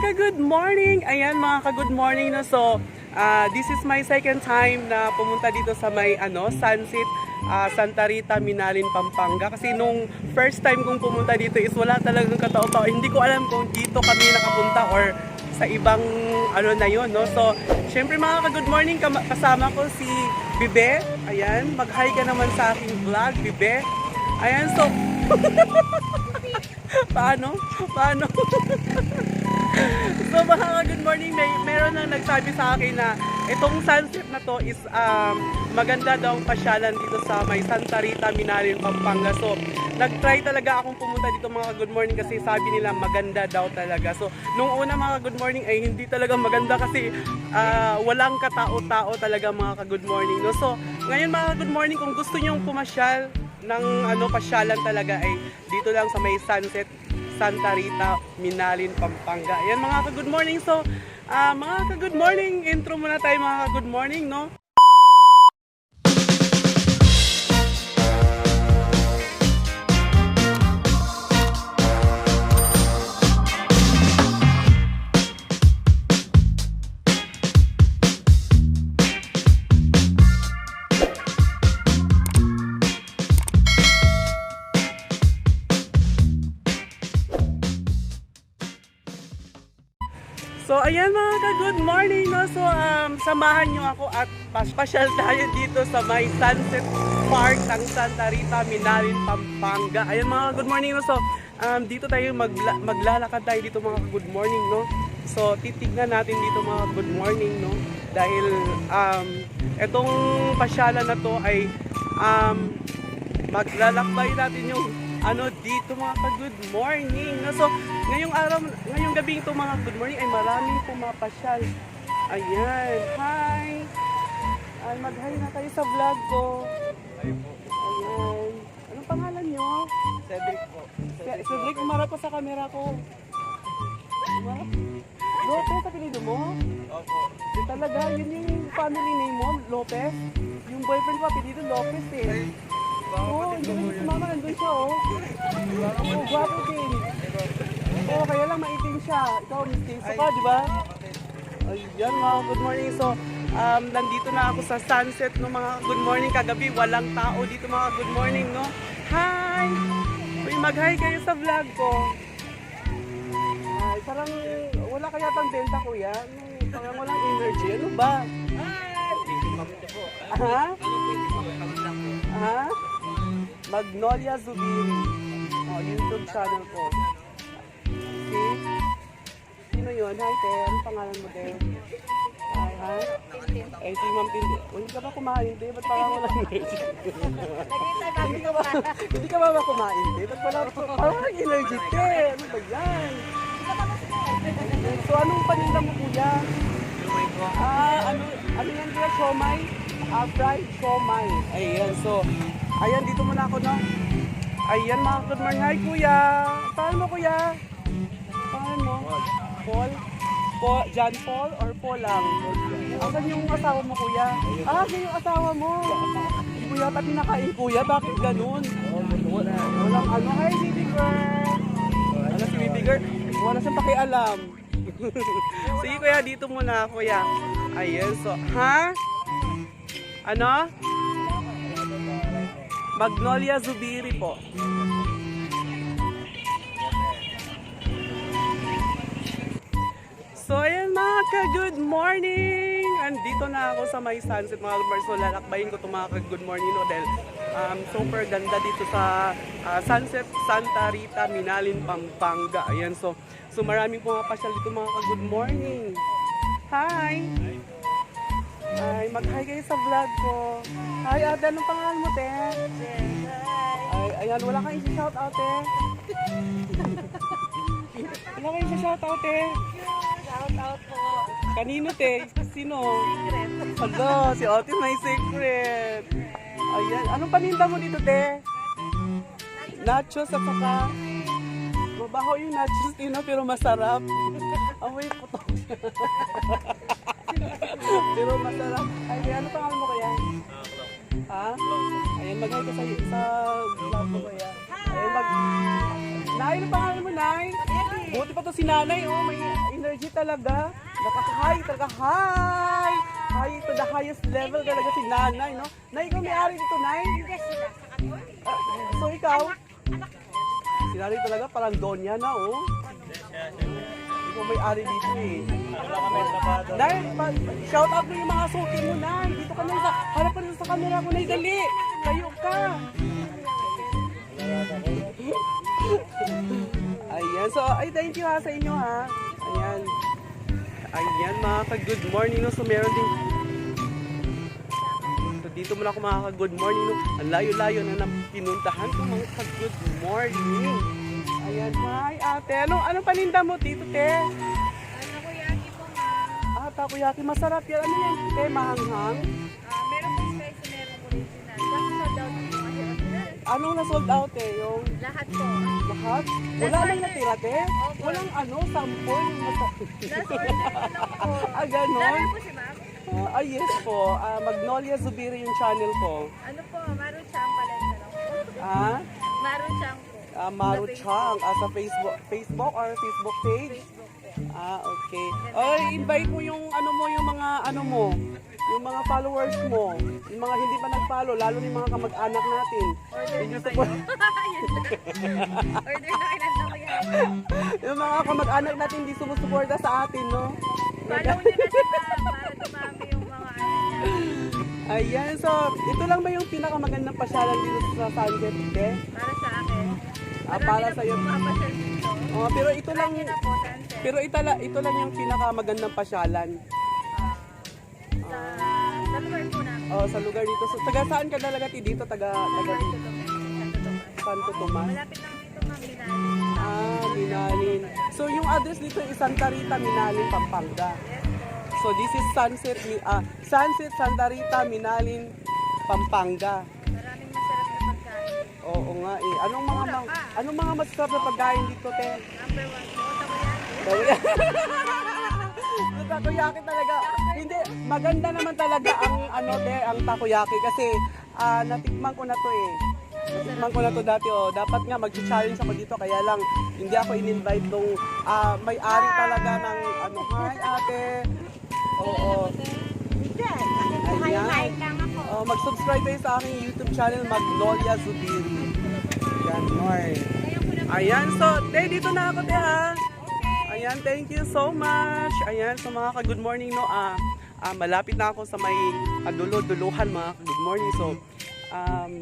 ka-good morning! Ayan mga ka-good morning na so, ah, this is my second time na pumunta dito sa may ano, Sunset ah, Santa Rita, Minalin, Pampanga. Kasi nung first time kong pumunta dito is wala talagang katao-tao. Hindi ko alam kung dito kami nakapunta or sa ibang ano na yun, no? So, syempre mga ka-good morning, kasama ko si Bibe. Ayan, mag-hi ka naman sa aking vlog, Bibe. Ayan, so, paano? Paano? so mga good morning, may meron nang nagsabi sa akin na itong sunset na to is um, maganda daw ang pasyalan dito sa may Santa Rita, Minarin, Pampanga. So nag-try talaga akong pumunta dito mga good morning kasi sabi nila maganda daw talaga. So nung una mga good morning ay hindi talaga maganda kasi ah, walang katao-tao talaga mga good morning. No? So ngayon mga good morning kung gusto niyo pumasyal ng ano pasyalan talaga ay dito lang sa may sunset Santa Rita, Minalin, Pampanga. Ayan mga ka-good morning. So, ah, mga ka-good morning, intro muna tayo mga ka-good morning, no? Ka-good morning, no? So, um, samahan nyo ako at pasyal tayo dito sa may Sunset Park ng Santa Rita, Minalin, Pampanga. Ayan mga good morning, no? So, um, dito tayo magla- maglalakad tayo dito mga good morning, no? So, titignan natin dito mga good morning, no? Dahil um, itong pasyalan na to ay um, maglalakbay natin yung ano dito mga ka-good morning. No? So, ngayong araw, ngayong gabi ito mga good morning ay maraming pumapasyal. Ayan. Hi! Ay, mag-hi na kayo sa vlog ko. Ayan. Anong pangalan nyo? Cedric po. Cedric, umarap pa sa camera ko. Umarap? Lopez, apelido mo? Opo. Di talaga, yun yung family name mo, Lopez. Yung boyfriend ko, apelido Lopez eh. Oo, hindi ko si mama nandun siya oh. Oo, gwapo din. Oo, kaya lang maitim siya. Ikaw, mistiso ka, di ba? Ayan mga good morning. So, um, nandito na ako sa sunset no mga good morning kagabi. Walang tao dito mga good morning, no? Hi! Uy, mag-hi kayo sa vlog ko. Ay, parang wala kaya tang benta, kuya. Ano, Parang walang energy. Ano ba? Ha? Ha? Magnolia Zubiri. Oh, YouTube channel ko. Sino yun? Hi, Te. Ano pangalan mo, Te? Hi, ha? Eh, si Ma'am. Oh, hindi ka ba kumain, Te? Ba't parang walang energy? hindi ka ba, hindi ba ba kumain, Te? Ba't parang, parang walang energy, Te? Ano ba yan? So, anong paninda mo, kuya? Ah, ano, ano yan kuya? Siomay? Ah, fried siomay. Ayan, so, ayan, dito muna ako, no? Ayan, mga good morning. Hi, kuya. Paano mo, kuya? Paano mo? Paul? Paul? John Paul or Paul lang? Asan yung asawa mo, kuya? Ah, yan yung asawa mo. Hindi ko yata pinakain, kuya. Bakit ganun? Wala, walang ano. Hi, baby girl. Ano si baby girl? Wala siyang pakialam. Sige kuya, dito muna kuya. Ayan, so, ha? Ano? Magnolia Zubiri po. So, ayan mga ka-good morning! Andito na ako sa may sunset mga lumars. So, lalakbayin ko itong mga ka-good morning no, dahil um, super ganda dito sa ah, sunset Santa Rita, Minalin, Pampanga. Ayan, so, so maraming pumapasyal dito mga ka-good morning. Hi! Ay, mag-hi kayo sa vlog ko. Hi, ate, anong pangalan mo, te? Ay, ayan, wala kang isi-shout out, te. wala kang isi-shout out, te. Shout out po. Kanino, te? Sino? Hala, si ate may secret. Ayan, anong paninda mo dito, te? Nachos at saka mabaho yung nachos, Tina, pero masarap. Amoy putok. pero masarap. Ay, ano pangalan mo kaya? Ha? Ayan, mag-hi ka sa, sa vlog mo kaya. Ayan, mag... Nay, ano pangalan mo, Nay? Buti pa to si Nanay, oh. May energy talaga. Nakaka-high talaga. High! High to the highest level talaga si Nanay, no? Nay, ikaw may-ari dito, Nay? Ah, so, ikaw? Si Nanay talaga parang donya na, oh. Ikaw may-ari dito, eh. Nay, shout out mo yung mga suki mo, Nay. Dito ka na sa, harap ka na sa camera ko, Nay, dali. Kayo ka. Ayan, so, ay, thank you ha sa inyo ha. Ayan. Ayan, mga ka-good morning, no. So, meron din, so, dito muna ako mga ka-good morning, no. Ang layo-layo na nang pinuntahan ko, mga ka-good morning. Ayan, hi, ate. Ano, anong paninda mo dito, te? Ano ko yaki po ma'am? Ah, takoyaki, masarap yan. Ano yan, te? Mahanghang? Anong na-sold out, eh? Yung Lahat po. lahat? Wala nang natira, te? Walang ano, sample? Last order ko lang po. ah, ganon? Lover po si ma'am. Ah, ah, yes po. Ah, Magnolia Zubiri yung channel ko. Ano po, Maru Chang pala na lang po. Ah, Maru Chang po. ah Maru Chang. Ah, sa Facebook, Facebook or Facebook page? Facebook po. Ah, okay. Ay, invite mo yung ano mo, yung mga ano mo, yung mga followers mo, yung mga hindi pa nag-follow, lalo yung mga kamag-anak natin. Order na kayo. Order na kayo yung mga kamag-anak natin hindi sumusuporta sa atin, no? Follow nyo na ma'am para dumami yung mga niya. Ayan, so, ito lang ba yung pinakamagandang pasyalan dito sa Sunset, te? Para sa akin. Ah, para Papasyal dito. Oh, pero ito lang, pero ito, ito lang yung pinakamagandang pasyalan. Oh, sa lugar dito. So, taga saan ka talaga ti dito? Taga, taga Santo Tomas. Santo Tomas? Malapit lang dito ma'am, Binali. Ah, Minalin. So, yung address dito is Santa Rita, Minalin, Pampanga. So, this is Sunset, ah, Sunset, Santa Rita, Minalin, Pampanga. Maraming masarap na pagkain. Oo nga eh. Anong mga, ma- anong mga masarap na pagkain dito, te? Number one. Takoyaki. takoyaki talaga. Maganda naman talaga ang ano te, ang takoyaki kasi ah, natikman ko na to eh. Natikman ko na to dati oh. Dapat nga mag-challenge ako dito kaya lang hindi ako in-invite nung ah, may-ari talaga ng ano, hi ate. Oo. Ayan. lang ako. Oh, mag-subscribe kayo sa aking YouTube channel Magnolia Zubiri. Ganon. Ayan, so, te, dito na ako, te, ha? Ayan, thank you so much. Ayan, so mga ka-good morning, no? Ah, ah, malapit na ako sa may kadulo-duluhan, mga ka-good morning. So, um,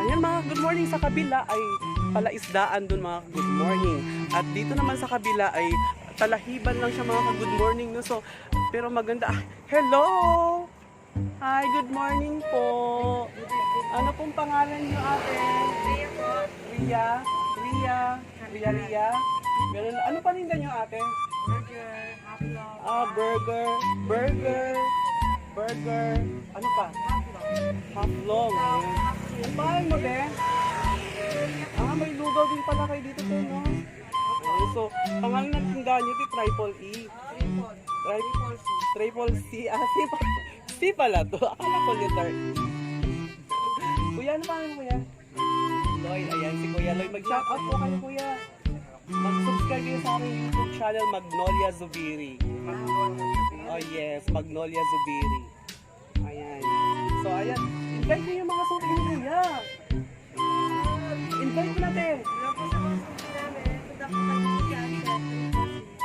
ayan, mga good morning sa kabila ay palaisdaan dun, mga ka-good morning. At dito naman sa kabila ay talahiban lang siya, mga ka-good morning, no? So, pero maganda. Ah, hello! Hi, good morning po. Ano pong pangalan niyo, ate? Kaya po, Ria? Ria? Ria, Ria? Ganun. Ano paninda niyo, ate? Burger, hotdog, Ah, burger. Burger. Burger. Ano pa? Long. Ang pangalan mo, te? Ah, may lugaw din pala kayo dito, te, no? Okay, so, pangalan ng tindahan niyo, te, Triple E. Triple C. Triple C. Ah, C pa. C pala to. Akala ko letter E. Kuya, ano pangalan kuya? Lloyd, ayan si Kuya Lloyd. Mag-shout out po kayo, kuya. Mag-subscribe kayo sa aking YouTube channel, Magnolia Zubiri. Oh yes, Magnolia Zubiri. Ayan. So, ayan. Invite niyo yung mga suki ni kuya. Invite mo natin.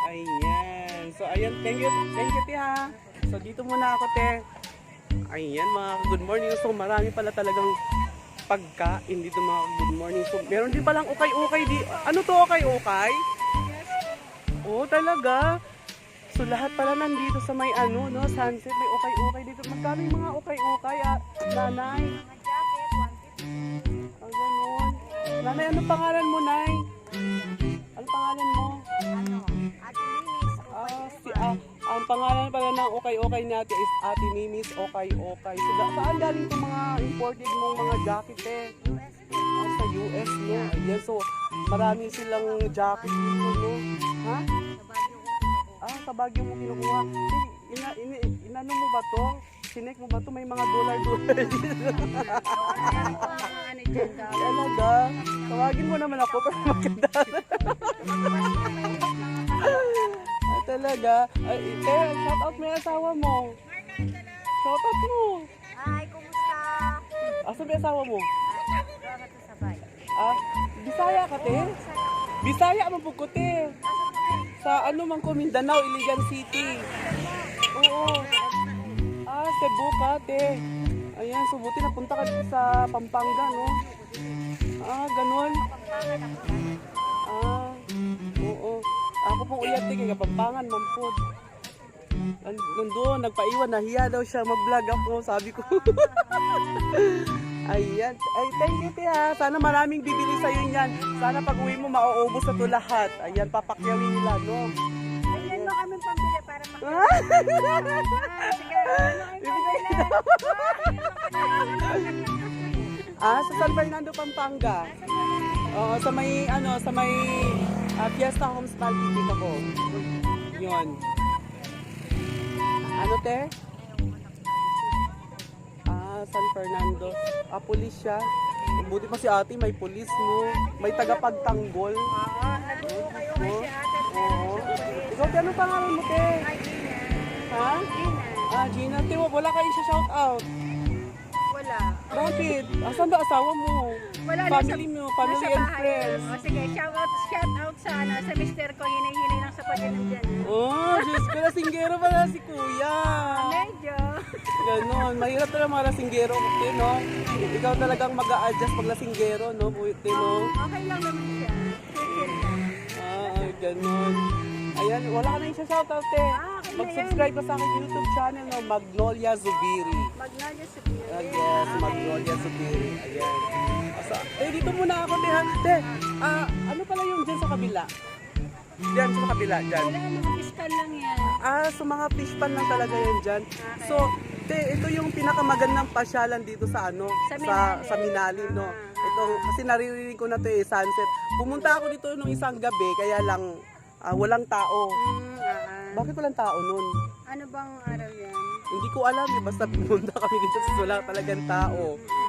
Ayan. So, ayan. Thank you. Thank you, te, ha. So, dito muna ako, te. Ayan, mga good morning. So, marami pala talagang pagkain dito, mga good morning. So, meron din palang ukay-ukay di. Ano to, ukay-ukay? Oo, talaga. So, lahat pala nandito sa may ano, no, sunset. May ukay-ukay dito. Magkano yung mga ukay-ukay, ah, nanay? Mga jacket, 150. Ang ganun. Nanay, ano pangalan mo, nay? Ano pangalan mo? Ano? Ate Mimis. Ah, si, ah, ang pangalan pala ng okay-okay natin is Ate Mimis Okay-Okay. So, da, saan galing itong mga imported mong mga jacket eh? Ah, sa US, no? Ayan, so, marami silang jacket dito, no? Ha? Ah, sa Baguio mo kinukuha. Eh, ina, ina, inano mo ba to? Sinek mo ba to? May mga dollar-dollar Talaga. Tawagin mo naman ako para maganda. talaga. Ay, eh, shout out mo yung asawa mo. Shout out mo. Hi, kumusta? Asa yung asawa mo? Ah, Bisaya ka, te? Bisaya mo po ko, te. Sa ano man ko, Mindanao, Iligan City. Oo. Ah, Cebu ka, te. Ayan, so buti napunta ka sa Pampanga, no? Ah, ganun. Ah, oo. Ako pong uyat, te, kaya Pampangan, mampod. Nan- Nandun, nagpaiwan, nahiya daw siya mag-vlog ako, sabi ko. Ayan. Ay, thank you, te, ha. Sana maraming bibili sa'yo yan. Sana pag uwi mo, mauubos na to lahat. Ayan, papakyawin nila, no? Ayun mo kami pambili para ah, sa San Fernando, Pampanga. Oo, sa may, ano, sa may ah, Fiesta Homes Malpitit ako. Yun. Ano, te? Ah, San Fernando. Ah, pulis siya. Buti pa si ate, may pulis, no? May tagapagtanggol. Oo, nandito kayo kay si ate. Oo. Ikaw, te, ano pangalan mo, te? Gina. Ha? Gina. Ah, Gina, te, wala kayo siya shout out. Wala. Bakit? Asan ba asawa mo? Wala Family nasa, mo, family nasa and friends. O sige, shout out, shout out sa ano, sa mister ko, hinay-hinay lang sa dyan. Oh, Diyos ko, lasinggero pala si kuya. Medyo. Ganon, mahirap talaga mga lasinggero, te, no? Ikaw talagang mag adjust pag lasinggero, no? Te, no? Okay lang naman siya. Ah, ganon. Ayan, wala ka na yung shoutout, te. Ah, okay Mag-subscribe ka sa aking YouTube channel, no? Magnolia Zubiri. Magnolia sa Pilipinas. Ah, yes, Magnolia Zubiri. Ayan. Asa, eh, dito muna ako, te, ha? Te, ah, ano pala yung dyan sa kabila? Dyan sa kabila, dyan. Wala, mga fiskal lang yan. Ah, so mga fish pan lang talaga yan dyan. Okay. So, te, ito yung pinakamagandang pasyalan dito sa ano, Sa sa, Minalin. sa Minalin, no. Ah, Ito, kasi naririnig ko na to eh, sunset. Pumunta ako dito nung isang gabi, kaya lang ah, walang tao. Mm, ah, Bakit walang tao nun? ano bang araw yan? Hindi ko alam eh, basta pumunta kami dito sa wala talagang tao.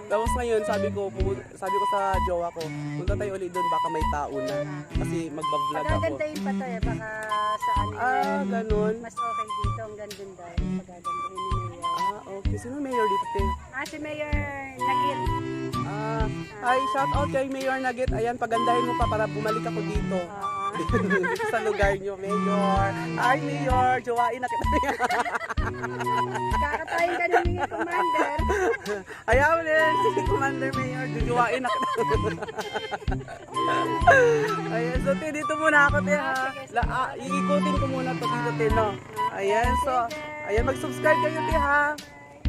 Tapos ngayon, sabi ko, pumun- sabi ko sa jowa ko, punta tayo ulit doon, baka may tao na. Kasi magbablog ako. Pagagandahin pa to eh, baka sa ano Ah, ganun. mas okay dito, ang gandun dahil pagagandahin ni Mayor. Ah, okay. Sino mayor dito, te? Ah, si Mayor Nagit. Ah, hi, shout out kay Mayor Nugget. Ayan, pagandahin mo pa para bumalik ako dito. Oo. sa lugar nyo, Mayor. Hi, Mayor. Jowain na kita. Kakatayin ka mga commander. Ayaw din, si Commander Mayor. Jujuwain na kita. Ayan, so te, dito muna ako, te, ha. La, ah, iikutin ko muna to dito, te, no. Ayan, so, ayan, mag-subscribe kayo, te, ha.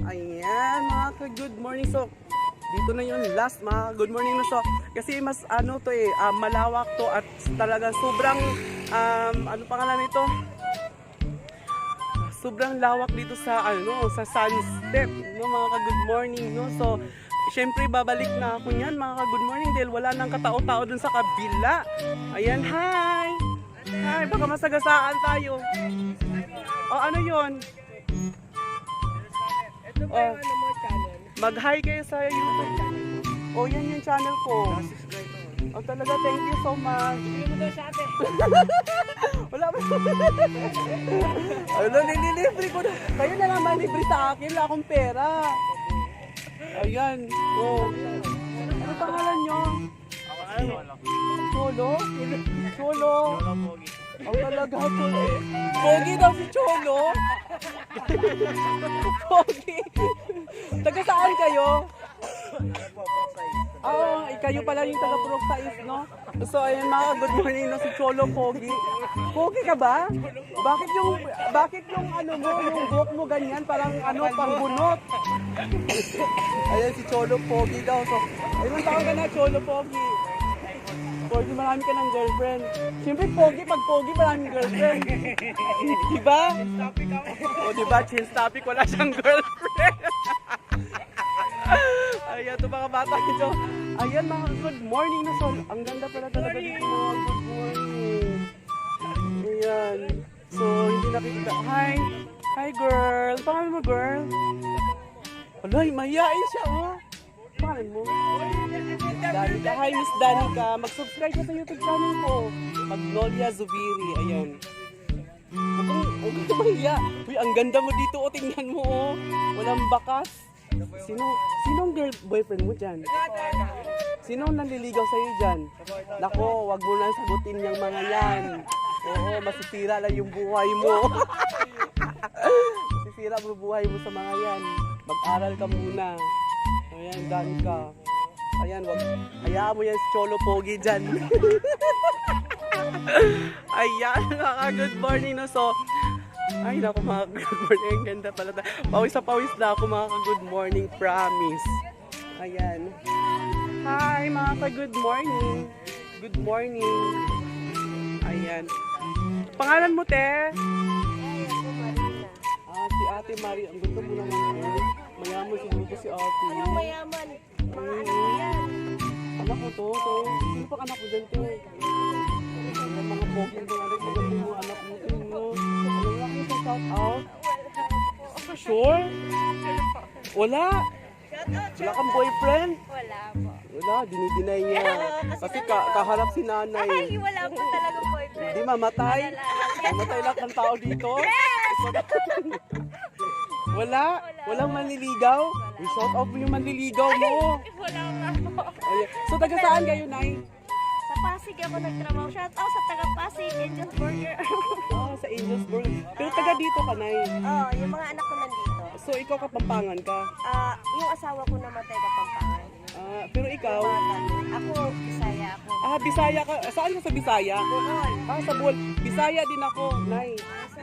Ayan, mga ka-good morning. So, dito na yung last mga good morning na so kasi mas ano to eh ah, malawak to at talagang sobrang um, ano pangalan nito? Sobrang lawak dito sa ano sa sunset no mga ka good morning no? So syempre babalik na ako niyan mga ka good morning dahil wala nang katao-tao dun sa kabila. Ayan hi! Hi baka masagasaan tayo. Oh ano yon oh mag-hi kayo sa YouTube. channel oh yan yung channel ko oh talaga thank you so much wala ba? Ano, nililibre ko na. Kayo na naman libre sa akin. Wala akong pera. Ayan. Oh. Ano pangalan nyo? Cholo? Cholo? Ang talaga, Cholo. Pogi daw si Cholo. Pogi. Taga saan kayo? Ah, eh, kayo pala yung taga Purok Sais, no? So, ayun mga good morning no, si Cholo Pogi. Pogi ka ba? Bakit yung, bakit yung ano mo, yung buhok mo ganyan, parang ano, pangbunot? Ayan si Cholo Pogi daw. So, ilang taon ka na, Cholo Pogi? Pogi, marami ka ng girlfriend. Siyempre, Pogi, pag Pogi, maraming girlfriend. diba? O, diba, chin topic, wala siyang girlfriend. Ayan, ito mga bata ito. Ayan, mga good morning na sol. Ang ganda pala talaga dito good morning. Ayan. So, hindi nakikita. Hi. Hi, girl. Pangalan mo, girl? Alay, mahihain siya, oh. Pangalan mo? Danica. Hi, Miss Danica. Mag-subscribe ka sa YouTube channel ko. Magnolia Zubiri. Ayan. Huwag kang, mahiya. Uy, ang ganda mo dito. O, tingnan mo, oh. Walang bakas. Sino, sinong girl, boyfriend mo dyan? Sino ang nanliligaw sa'yo dyan? Nako, wag mo nang sagutin yung mga yan. Oo, masisira lang yung buhay mo. masisira mo buhay mo sa mga yan. Mag-aral ka muna. Ayan, gan ka. Ayan, wag, hayaan mo yan si Cholo Pogi dyan. Ayan, mga good morning no. So, ay naku mga good morning. Ang ganda pala. Pawis sa pawis na ako mga good morning. Promise. Ayan. Hi mga ka good morning. Good morning. Ayan. Pangalan mo, te? Ah, si Ate Mari. Ang gusto mo naman. eh. Mayaman siguro si Ate. Anong mayaman? Mga anak ko yan. Anak ko to, to. Sino pang anak ko dyan? Ang mga pogi ng anak ko, anak mo. Ano? Shout out? Sure? Wala? Wala kang boyfriend? Wala po. Wala, dinidinay niya. Kasi ka kaharap si nanay. Ay, wala po talagang boyfriend. Di mamatay? Wala. Mamatay lahat ng tao dito? Wala? Walang manliligaw? I shout out mo yung manliligaw mo. Wala nga po. So, taga saan kayo, Nay? Sa Pasig ako nagtrabaho. Shout out sa taga Pasig, Angel's Burger. Ah, sa Angelsburg. Pero taga dito ka, Nay. oh, yung mga anak ko nandito. So, ikaw kapampangan ka. Ah, yung asawa ko namatay kapampangan. Ah, pero ikaw, Ako, Bisaya ako. ah, Bisaya ka. Saan ka sa Bisaya? Bohol. Ah, sa Buol. Bisaya din ako, Nay.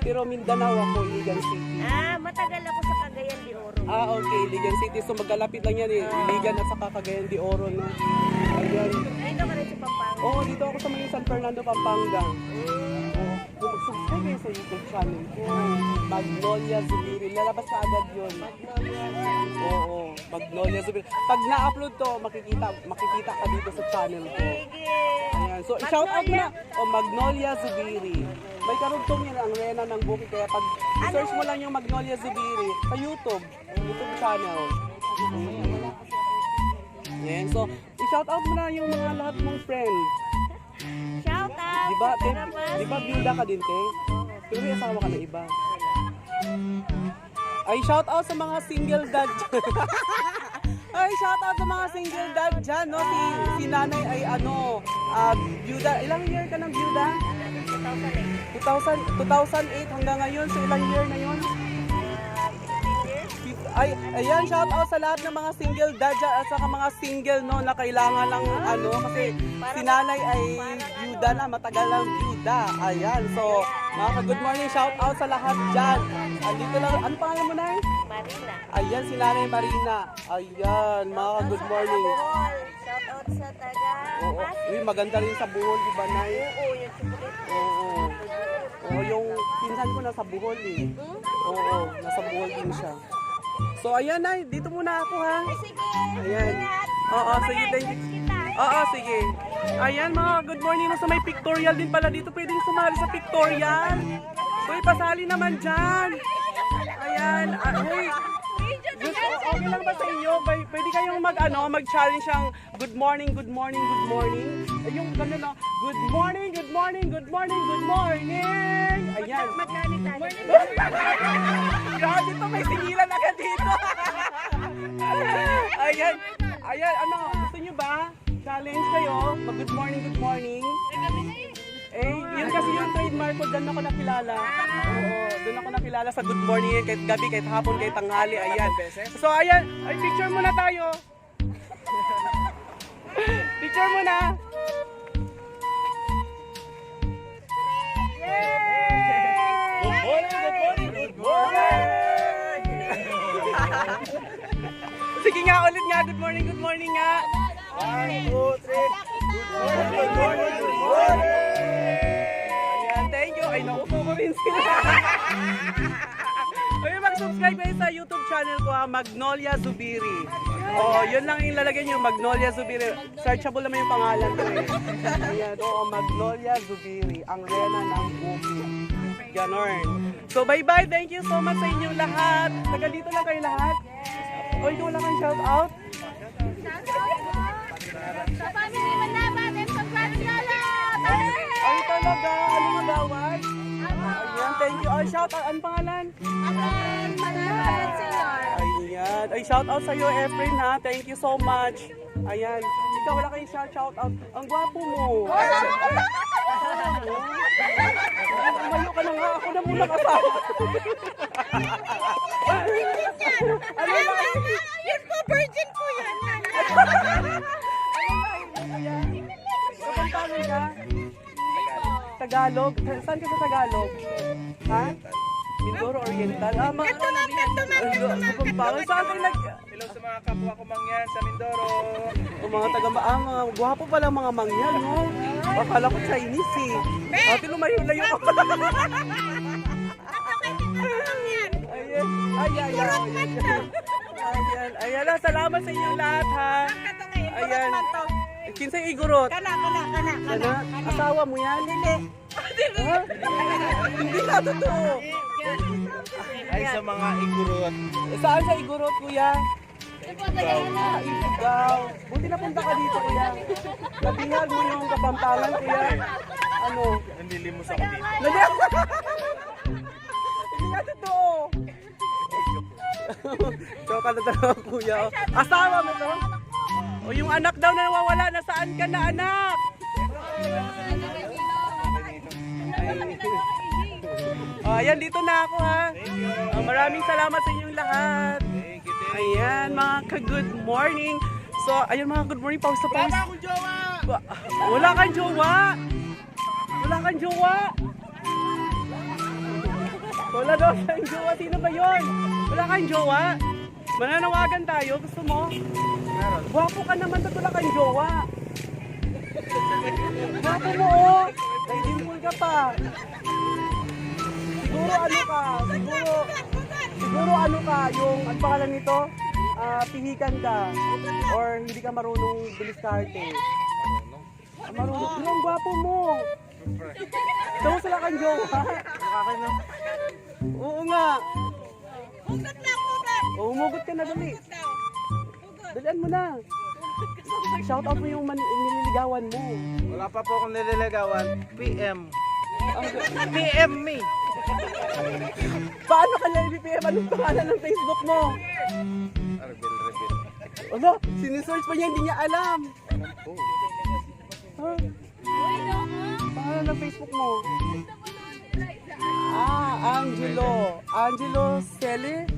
Pero Mindanao ako, Iligan City. Ah, matagal ako sa Cagayan de Oro. Ah, okay. Iligan City. So, magkalapit lang yan eh. Iligan at saka Cagayan de Oro, no? Ayan. Dito ka rin sa Pampanga. Oo, dito ako sa may San Fernando, Pampanga. Oo. Mag-subscribe kayo sa YouTube channel ko, Magnolia Zubiri. Lalabas na agad yun. Oo, Magnolia Zubiri. Pag na-upload to, makikita, makikita ka dito sa channel ko. Ayan. So, shout out na. O, Magnolia Zubiri. May karugtong yan ang Rena ng Bukid. Kaya pag search mo lang yung Magnolia Zubiri sa YouTube, YouTube channel. Ayan. So, i-shout out mo na yung mga lahat mong friend. Shout out. Di ba, sa te, taga Pasig. di ba byuda ka din, te? Pero may asawa ka na iba. Ay, shout out sa mga single dad. Ay, shout out sa mga single dad dyan, no? Si, si nanay ay ano, ah, byuda. Ilang year ka ng byuda? 2008. 2000, 2008 hanggang ngayon. So, ilang year na yun? 15 years. Ay, ayan, shout out sa lahat ng mga single dad dyan at saka mga single, no, na kailangan lang, ano, kasi si nanay ay byuda na, matagal lang byuda. Ayan, so, mga ka-good morning, shout out sa lahat dyan. Andito lang, ano pangalan mo, Nay? Marina. Ayan, si Nanay Marina. Ayan, mga ka-good morning. Shout out sa taga Oo, uy, maganda rin sa buhol, di ba, Nay? Oo, yung chocolate. Oo. Oo, yung pinsan ko nasa buhol, eh. Hmm? Oo, nasa buhol din siya. So, ayan, Nay, dito muna ako, ha? Ay, sige. Ayan. Oo, sige, thank you. Oo, sige. Ayan, mga good morning. Nasa may pictorial din pala dito. Pwedeng sumali sa pictorial. Uy, pasali naman dyan. Ayan. Ah, uy, okay lang ba sa inyo? Pwede kayong mag, ano, mag-challenge ang good morning, good morning, good morning. Yung gano'n na, good morning, good morning, good morning, good morning. Ayan. Magkano tayo? Grabe to, may singilan agad dito. Ayan. Ayan, ano, gusto nyo ba? Challenge kayo, mag good morning, good morning. Eh, yun kasi yung trademark ko, doon ako nakilala. Oo, doon ako nakilala sa good morning, eh, kahit gabi, kahit hapon, kahit tanghali, ayan. So, ayan, ay, picture muna tayo. picture muna. Good morning, good morning, good morning. Sige nga, ulit nga, good morning, good morning nga. One, two, three. Good morning, good morning, good morning. Naupo ko rin sila. Ay, mag-subscribe kayo sa YouTube channel ko, ha, Magnolia Zubiri. Oh, yun lang yung lalagay niyo, Magnolia Zubiri. Searchable naman yung pangalan ko eh. Ayan, oo, Magnolia Zubiri, ang rena ng bukid. Ganon. So, bye-bye. Thank you so much sa inyong lahat. Taga dito lang kayo lahat. O, ikaw lang ang shout out. Shout out. Shout out. Ano pangalan? Ayan, Manalapan Senior. Ayan. Ay, shout out sa'yo, Efren, ha. Thank you so much. Ayan. Ikaw, wala kayong shout, out. Ang gwapo mo. Umayo ka na nga. Ako na muna kasama. ano ba? Yun po, virgin po yan. Tagalog? Saan ka sa Tagalog? Ha? Mindoro Oriental? Ah, ma... Kanto ma'am, kanto ma'am, kanto ma'am. Kapantalo. Saan kayo nag... Hello sa mga kapwa ko mangyan sa Mindoro. O mga taga ah, mga gwapo pala mga mangyan, no? Akala ko Chinese eh. Ate, lumayo-layo ka. Ayan, ay, ay, ay, ayan. Ayan, ayan, ah, salamat sa inyong lahat, ha. Ayan. Kinsay igurot. Kana, kana, kana, Ano? Asawa mo yan? Dili. Hindi na totoo. Ay sa mga igurot. Saan sa igurot, kuya? Ifugao. Buti napunta ka dito, kuya. Nabihag mo yung kapampangan, kuya. Ano? Nanlilimos ako dito. Hindi nga totoo. Joke na talaga, kuya. Asawa mo to? O yung anak daw na nawawala, nasaan ka na, anak? Oh, ayan, dito na ako ha. Ah, maraming salamat sa inyong lahat. Ayan, mga ka-good morning. So, ayan mga good morning, pause sa pause. akong jowa! Wa- Wala kang jowa. Wala kang jowa. Wala daw siyang jowa. Sino ba yon? Wala kang jowa. Mananawagan tayo. Gusto mo? Meron. Gwapo ka naman. Ba't wala kang jowa? Gwapo mo oh. May dimple ka pa. Siguro ano ka? Siguro, siguro ano ka? Yung, ang pangalan nito? Ah, pihikan ka. Or hindi ka marunong buliskarte. Ah, Marunong. Pero ang gwapo mo. Ikaw sila kang jowa. Oo nga. Hugot lang, hugot. Umugot ka na dali. Dalian mo na. Shout out mo yung man nililigawan mo. Wala pa po akong nililigawan. PM. PM me. Paano ka niya i-PM? Anong pangalan ng Facebook mo? Rebel, rebel. Ano? Sinisearch pa niya, hindi niya alam. Oh. Ha? Pangalan ng Facebook mo? Ah, Angelo. Angelo Cele?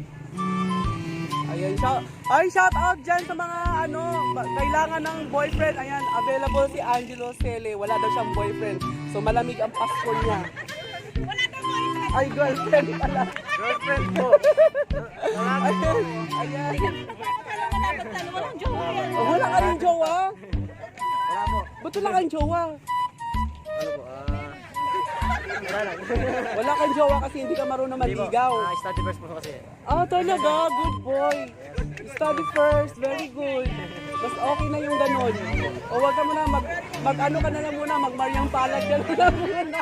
Ayan, shout, ay, shout out dyan sa mga ano, kailangan ng boyfriend. Ayan, available si Angelo Cele. Wala daw siyang boyfriend. So, malamig ang Pasko niya. Ay, girlfriend pala. Girlfriend ko. Ayan, ayan. Walang jowa wala ka rin jowa? Wala po. Ba't wala kang jowa? Ano po? Ah... wala kang jowa kasi hindi ka marunong maligaw. Ah, study first po kasi. Ah, talaga? Good boy. Study first. Very good. Mas okay na yung ganun. O wag ka muna, mag, mag ano ka na lang muna, mag Mariang Palad ka na lang muna.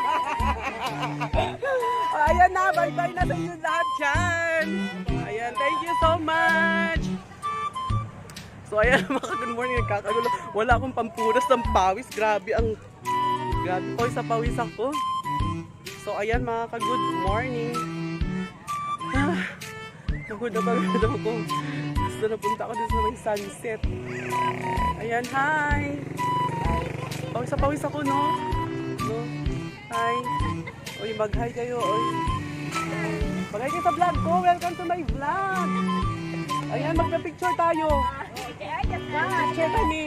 Ayan na, bye-bye na sa inyo lahat dyan. Ayan, thank you so much. So ayan mga good morning, nagkakagulo. Wala akong pampunas ng pawis. Grabe ang, grabe ko sa pawis ako. So ayan mga ka-good morning. Ah, Pagod na pagod ako. Gusto na punta ako dun sa may sunset. Ayan, hi! Pawis sa pawis ako, no? No? Hi! Uy, mag-hi kayo, uy. Mag-hi kayo sa vlog ko. Welcome to my vlog! Ayan, magpa-picture tayo. Picture kami.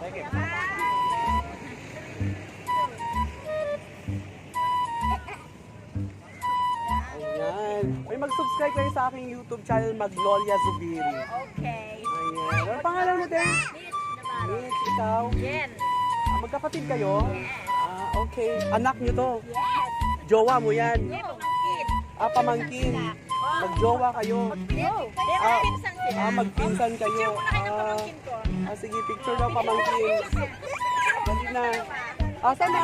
Ayan. Mag-subscribe kayo sa aking YouTube channel, Magnolia Zubiri. Okay. Ayan. Ano pangalan mo, Ten? Mitch, ikaw? Jen. Ah, magkapatid kayo? Ah, okay. Anak niyo to? Yes. Jowa mo yan? Yes, pamangkin. Ah, pamangkin. Magjowa kayo? Yes, Ah, pinsan sila. ah magpinsan kayo. Picture mo na kayo Ah, pamangkin ko. ah, sige, picture daw pamangkin. Dali na. Asa na?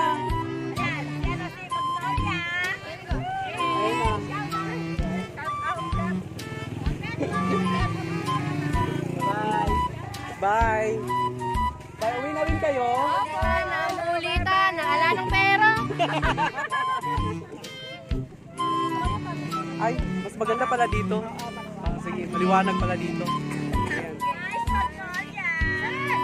Bye. Bye. Uwi na rin kayo? Opo, naulitan. Naala ng pera. Ay, mas maganda pala dito. Ah, sige, maliwanag pala dito. Ayan.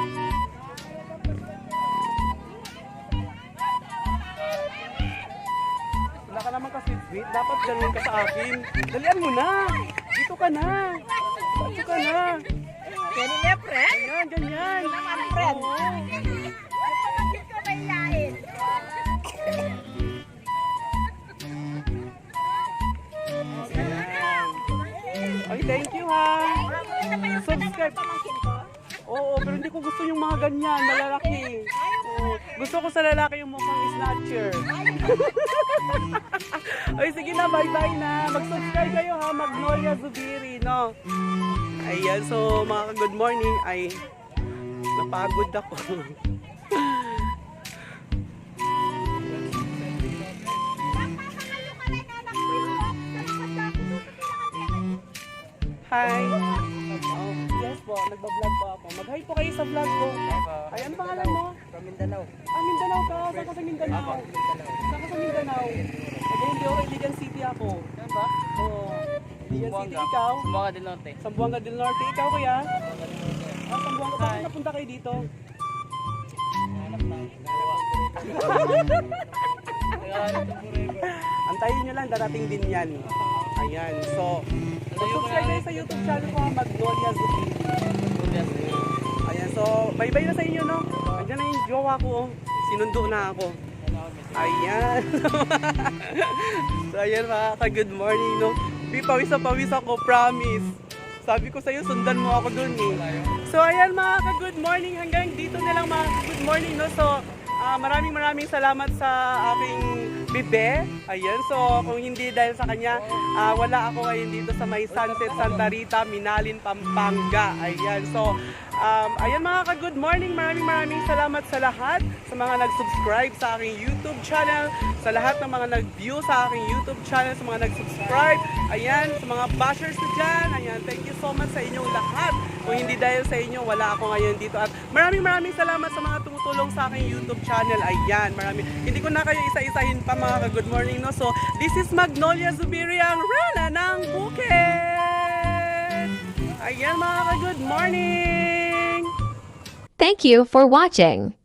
Wala ka naman kasi sweet. Dapat ganun ka sa akin. Dalian mo na. Dito ka na. Dito ka na. Yan niya, friend. Ganyan. friend. Ka mahihain? Ayan. Ay, thank you ha. Subscribe. Oo, pero hindi ko gusto yung mga ganyan, malalaki. Oo. Gusto ko sa lalaki yung mukhang snatcher. Ay, sige na, bye-bye na. Mag-subscribe kayo ha, Magnolia Zubiri, no? Ayan, so mga good morning, ay napagod ako. Hi! Oh, yes po, nagbablog po ako. Mag-hi po kayo sa vlog ko. Ay, ano pangalan mo? From Mindanao. Ah, Mindanao ka. Saan ka sa Mindanao? Saan ka sa Mindanao? Sabi, hindi ako, Iligan City ako. Saan ba? Oo. Iligan City, ikaw? Sumaka del Norte. Sambuanga del Norte, ikaw kuya? Ah, Sambuanga. Bakit napunta kayo dito? Antayin nyo lang, darating din yan. Ayan, so, subscribe kayo sa YouTube channel ko, Magnolia Zucchini. Ayan, so, bye-bye na sa inyo, no? Andiyan na yung jowa ko, oh. Sinundo na ako. Ayan. so, ayan mga ka-good morning, no? Di pawis na pawis ako, promise. Sabi ko sa'yo, sundan mo ako dun, eh. So, ayan mga ka-good morning. Hanggang dito na lang mga good morning, no? So, ah, maraming maraming salamat sa aking bibe. Ayan, so kung hindi dahil sa kanya, ah, wala ako ngayon dito sa may Sunset Santa Rita, Minalin, Pampanga. Ayan, so um, ayan mga ka-good morning. Maraming maraming salamat sa lahat, sa mga nag-subscribe sa aking YouTube channel, sa lahat ng mga nag-view sa aking YouTube channel, sa mga nag-subscribe. Ayan, sa mga bashers na dyan. Ayan, thank you so much sa inyong lahat. Kung hindi dahil sa inyo, wala ako ngayon dito. At maraming maraming salamat sa mga tumutulong sa aking YouTube channel. Ayan, maraming. Hindi ko na kayo isa-isahin pa mga ka-good morning, no? So, this is Magnolia Zubiri, ang rana ng bukid. Ayan mga ka-good morning. Thank you for watching.